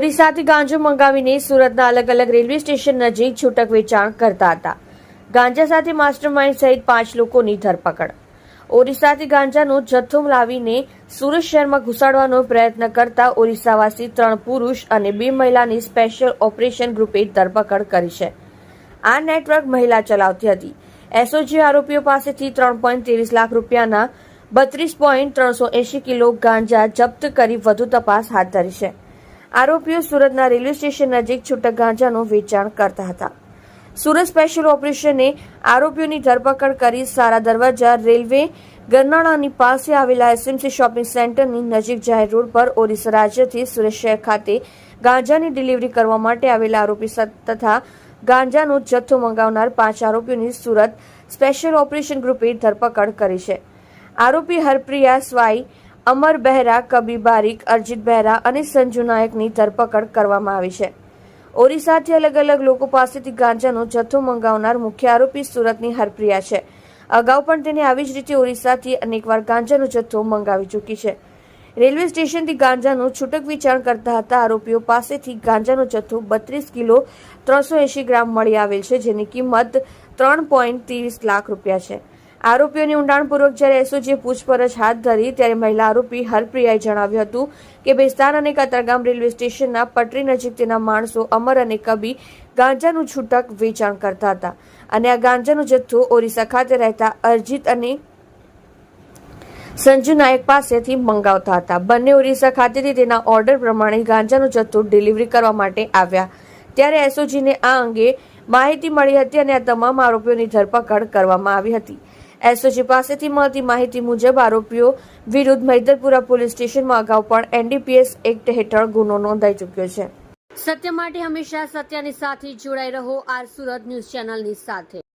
ઓરિસ્સાથી ગાંજો મંગાવીને સુરતના અલગ અલગ રેલવે સ્ટેશન નજીક છૂટક વેચાણ કરતા હતા. ગાંજા સાથે માસ્ટરમાઇન્ડ સહિત પાંચ લોકોની ધરપકડ. ઓરિસ્સાથી ગાંજાનો જથ્થો લાવીને સુરત શહેરમાં ઘુસાડવાનો પ્રયત્ન કરતા ઓરિસ્સાવાસી ત્રણ પુરુષ અને બે મહિલાની સ્પેશિયલ ઓપરેશન ગ્રુપે ધરપકડ કરી છે. આ નેટવર્ક મહિલા ચલાવતી હતી. એસઓજી આરોપીઓ પાસેથી ત્રણ પોઈન્ટ ત્રેવીસ લાખ રૂપિયાના બત્રીસ પોઈન્ટ ત્રણસો એંશી કિલો ગાંજા જપ્ત કરી વધુ તપાસ હાથ ધરી છે. આરોપીઓ સુરતના રેલવે સ્ટેશન નજીક છૂટક ગાંજાનું વેચાણ કરતા હતા. સુરત સ્પેશિયલ ઓપરેશને આરોપીઓની ધરપકડ કરી સારા દરવાજા, રેલવે, ગરનાળાની પાસે આવેલા એસએમસી શોપિંગ સેન્ટરની નજીક જાહેર રોડ પર ઓરિસ્સા રાજ્યથી સુરત શહેર ખાતે ગાંજાની ડિલિવરી કરવા માટે આવેલા આરોપી તથા ગાંજાનો જથ્થો મંગાવનાર પાંચ આરોપીઓની સુરત સ્પેશિયલ ઓપરેશન ગ્રુપે ધરપકડ કરી છે. આરોપી હરપ્રિયા સ્વાઈ અમર બહેરા, કબી બારીક, અરજીત બહેરા અને સંજુ નાયકની ધરપકડ કરવામાં આવી છે. ઓરિસ્સાથી અલગ અલગ લોકો પાસેથી ગાંજાનો જથ્થો મંગાવનાર મુખ્ય આરોપી સુરતની હરપ્રિયા છે. અગાઉ પણ તેને આવી જ રીતે ઓરિસ્સાથી અનેકવાર ગાંજાનો જથ્થો મંગાવી ચૂકી છે. રેલવે સ્ટેશનથી ગાંજાનું છૂટક વેચાણ કરતા હતા, આરોપીઓ પાસેથી ગાંજાનો જથ્થો બત્રીસ કિલો ત્રણસો એંશી ગ્રામ મળી આવેલ છે, જેની કિંમત ત્રણ પોઈન્ટ ત્રીસ લાખ રૂપિયા છે. આરોપીઓની ઊંડાણપૂર્વક જ્યારે એસઓજીએ પૂછપરછ હાથ ધરી ત્યારે મહિલા આરોપી હરપ્રિયાએ જણાવ્યું હતું કે બેસ્તાન અને કતારગામ રેલવે સ્ટેશનના પટરી નજીક તેના માણસો અમર અને કબી ગાંજાનું છૂટક વેચાણ કરતા હતા. અને આ ગાંજાનો જથ્થો ઓરિસ્સા ખાતે રહેતા અરજીત અને સંજુ નાયક પાસેથી મંગાવતા હતા. બંને ઓરિસ્સા ખાતેથી તેના ઓર્ડર પ્રમાણે ગાંજાનો જથ્થો ડિલિવરી કરવા માટે આવ્યા. ત્યારે એસઓજીને આ અંગે માહિતી મળી હતી અને આ તમામ આરોપીઓની ધરપકડ કરવામાં આવી હતી. એસઓજી પાસેથી મળતી માહિતી મુજબ આરોપીઓ વિરુદ્ધ મૈદરપુરા પોલીસ સ્ટેશનમાં અગાઉ પણ એનડીપીએસ એક્ટ હેઠળ ગુનો નોંધાઈ ચૂક્યો છે. સત્ય માટે હંમેશા સત્યની સાથે જોડાઈ રહો આર સુરત ન્યૂઝ ચેનલની સાથે.